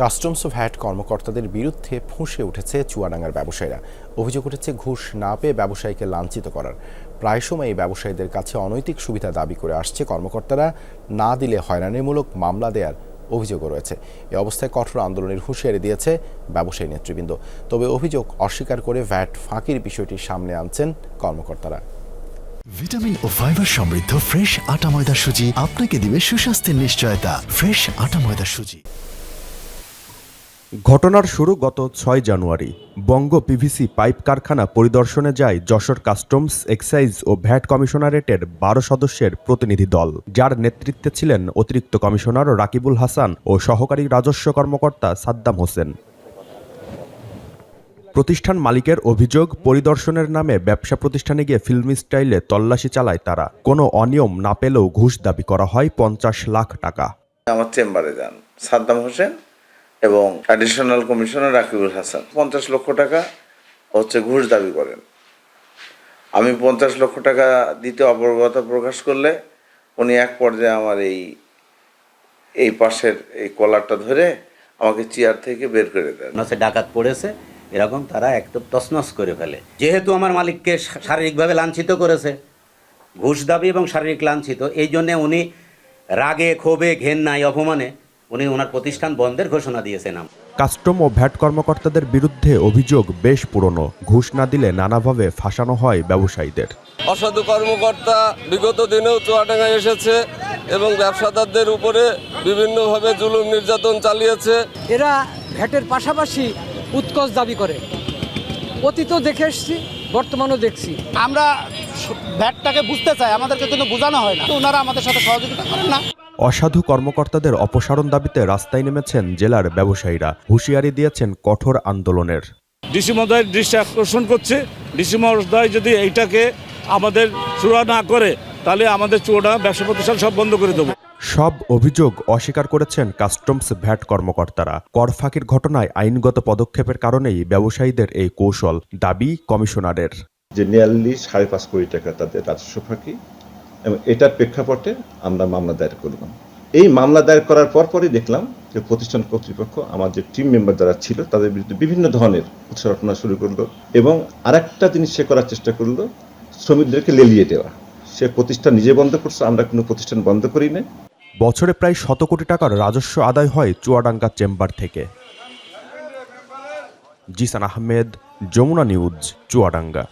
Customs of VAT কর্মকর্তাদের বিরুদ্ধে ফুঁসে উঠেছে চুয়াডাঙ্গার ব্যবসায়ীরা। অভিযোগ উঠেছে, ঘুষ না পেয়ে ব্যবসায়ীকে লাঞ্ছিত করার। প্রায় সময় ব্যবসায়ীদের কাছে অনৈতিক সুবিধা দাবি করে আসছে কর্মকর্তারা। না দিলে হয়রানিমূলক মামলা দেওয়ার অভিযোগও রয়েছে। এ অবস্থায় কঠোর আন্দোলনের হুঁশিয়ারি দিয়েছে ব্যবসায়ী নেতৃবৃন্দ। তবে অভিযোগ অস্বীকার করে ভ্যাট ফাঁকির বিষয়টি সামনে আনছেন কর্মকর্তারা। ভিটামিন ও ফাইবার সমৃদ্ধ ফ্রেশ আটা ময়দা সুজি আপনাকে দিবে সুস্বাস্থ্যের নিশ্চয়তা। ফ্রেশ আটা ময়দা সুজি। ঘটনার শুরু গত ছয় জানুয়ারি। বঙ্গ পিভিসি পাইপ কারখানা পরিদর্শনে যায় যশোর কাস্টমস, এক্সাইজ ও ভ্যাট কমিশনারেটের বারো সদস্যের প্রতিনিধি দল। যার নেতৃত্বে ছিলেন অতিরিক্ত কমিশনার রাকিবুল হাসান ও সহকারী রাজস্ব কর্মকর্তা সাদ্দাম হোসেন। প্রতিষ্ঠান মালিকের অভিযোগ, পরিদর্শনের নামে ব্যবসা প্রতিষ্ঠানে গিয়ে ফিল্মি স্টাইলে তল্লাশি চালায় তারা। কোনো অনিয়ম না পেলেও ঘুষ দাবি করা হয় পঞ্চাশ লাখ টাকা। আমার চেম্বারে যান। সাদ্দাম হোসেন এবং অ্যাডিশনাল কমিশনার রাকিবুল হাসান। পঞ্চাশ লক্ষ টাকা হচ্ছে ঘুষ দাবি করেন। আমি পঞ্চাশ লক্ষ টাকা দিতে অপরগতা প্রকাশ করলে উনি এক পর্যায়ে আমার এই এই পাশের এই কলারটা ধরে আমাকে চেয়ার থেকে বের করে দেন। হচ্ছে ডাকাত পড়েছে, এরকম তারা একদম তছনছ করে ফেলে। যেহেতু আমার মালিককে শারীরিকভাবে লাঞ্ছিত করেছে, ঘুষ দাবি এবং শারীরিক লাঞ্ছিত, এই জন্যে উনি রাগে, ক্ষোভে, ঘেন্নায়, অপমানে উনি ওনার প্রতিষ্ঠান বন্ধের ঘোষণা দিয়েছেন কাস্টম ও ভ্যাট কর্মকর্তাদের বিরুদ্ধে অভিযোগ বেশ পুরনো। ঘুষ না দিলে নানাভাবে ফাঁসানো হয় ব্যবসায়ীদের। অসাধু কর্মকর্তা বিগত দিনেও চুয়াডাঙ্গায় এসেছে এবং ব্যবসাদারদের উপরে বিভিন্নভাবে জুলুম নির্যাতন চালিয়েছে। এরা ভ্যাটের পাশাপাশি উৎকোচ দাবি করে। অতীতও দেখে এসছি বর্তমানও দেখছি। আমরা ভ্যাটটাকে বুঝতে চাই আমাদেরকে কিন্তু বোঝানো হয় না। তো ওনারা আমাদের সাথে সহযোগিতা করেন না। অসাধু কর্মকর্তাদের অপসারণ দাবিতে রাস্তায় নেমেছেন জেলার ব্যবসায়ীরা। হুঁশিয়ারি দিয়েছেন কঠোর আন্দোলনের। ডিসি মহোদয়ের দৃষ্টি আকর্ষণ করছে। ডিসি মহোদয় যদি এইটাকে আমাদের চূড়া না করে তাহলে আমাদের চূড়া ব্যবসা প্রতিষ্ঠান সব বন্ধ করে দেবো। সব অভিযোগ অস্বীকার করেছেন কাস্টমস ভ্যাট কর্মকর্তারা। কর ফাঁকির ঘটনায় আইনগত পদক্ষেপের কারণেই ব্যবসায়ীদের এই কৌশল। দাবি কমিশনারের। যে নিয়ারলি সাড়ে পাঁচ কোটি টাকা তাদের রাজস্ব ফাঁকি এবং এটার প্রেক্ষাপটে আমরা মামলা দায়ের করলাম এই মামলা দায়ের করার পরপরই দেখলাম যে প্রতিষ্ঠান কর্তৃপক্ষ আমার যে টিম মেম্বার যারা ছিল, তাদের বিরুদ্ধে বিভিন্ন ধরনের উৎসাহনা শুরু করল এবং আরেকটা জিনিস সে করার চেষ্টা করল, শ্রমিকদেরকে লেলিয়ে দেওয়া। সে প্রতিষ্ঠান নিজে বন্ধ করছে, আমরা কোনো প্রতিষ্ঠান বন্ধ করি না বছরে প্রায় শত কোটি টাকার রাজস্ব আদায় হয় চুয়াডাঙ্গা চেম্বার থেকে। জিসান আহমেদ, যমুনা নিউজ, চুয়াডাঙ্গা।